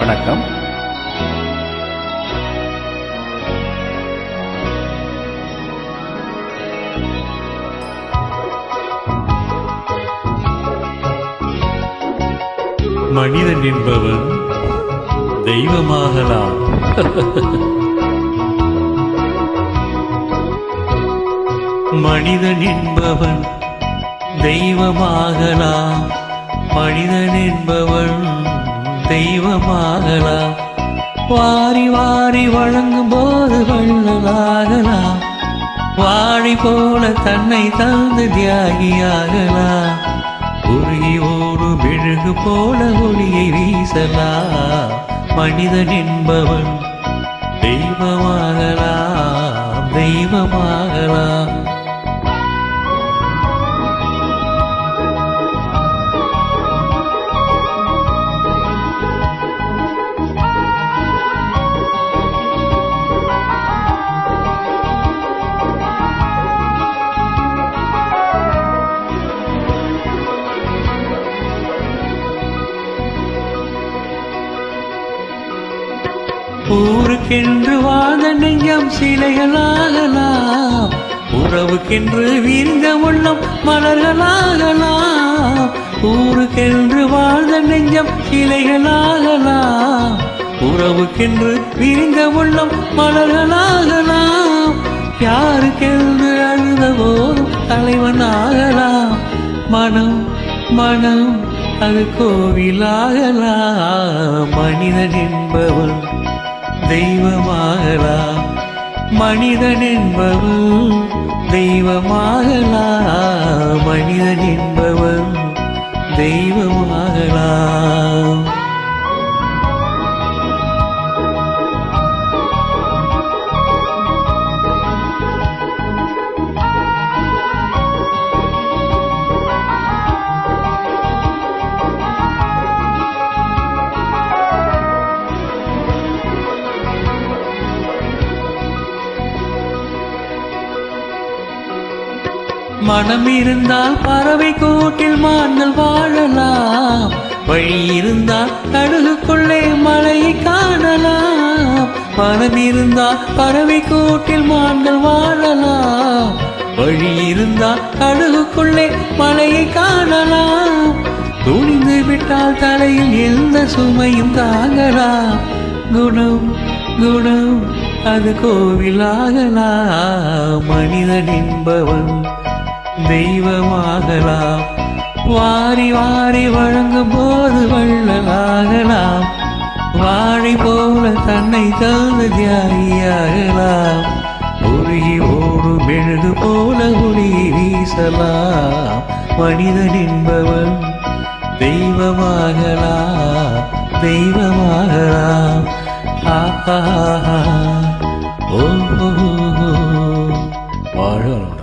வணக்கம். மனிதன் என்பவன் தெய்வமாகலாம் மனிதன் என்பவன் தெய்வமாகலாம் மனிதன் என்பவன் தெய்வமாகலாம் வாரி வாரி வழங்கும் போது வள்ளலாகலாம் வாழி போல தன்னை தந்து தியாகியாகலாம் உருகி ஓடு மெழுகு போல ஒளியை வீசலாம் மனிதன் என்பவன் தெய்வமாகலாம் தெய்வமாகலாம். ஊருக்கென்று வாழ்ந்த நெஞ்சம் சிலைகளாகலாம். உறவுக்கென்று விரிந்த உள்ளம் மலர்களாகலாம். ஊருக்கென்று வாழ்ந்த நெஞ்சம் சிலைகளாகலாம். உறவுக்கென்று விரிந்த உள்ளம் மலர்களாகலாம். யாருக்கென்று அழுத போதும் தலைவனாகலாம். மனம் மனம் அது கோவிலாகலாம். மனிதன் என்பவன் தெய்வமாகலாம் மனிதன் என்பவன் தெய்வமாகலாம் மனிதன் என்பவன் தெய்வம் மனம் இருந்தால் பறவை கூட்டில் மான்கள் வாழலாம். வழி இருந்தால் கடுகுக்குள்ளே மழையை காணலாம். மனம் இருந்தால் பறவை கூட்டில் மான்கள் வாழலாம். வழி இருந்தால் கடுகுக்குள்ளே மலையை காணலாம். துணிந்து விட்டால் தலையில் எந்த சுமையும் தாங்கலாம். குணம் குணம் அது கோவிலாகலாம். மனிதன் என்பவன் தெய்வமாகலாம். வாரி வாரி வழங்கும் போது வள்ளலாகலாம். வாழை போல தன்னை தந்த தியாகியாகலாம். உருகி ஓடு மெழுகு போல ஒளி வீசலாம். மனிதன் என்பவன் தெய்வமாகலாம் தெய்வமாகலாம். ஆஹா ஓ வாழலாம்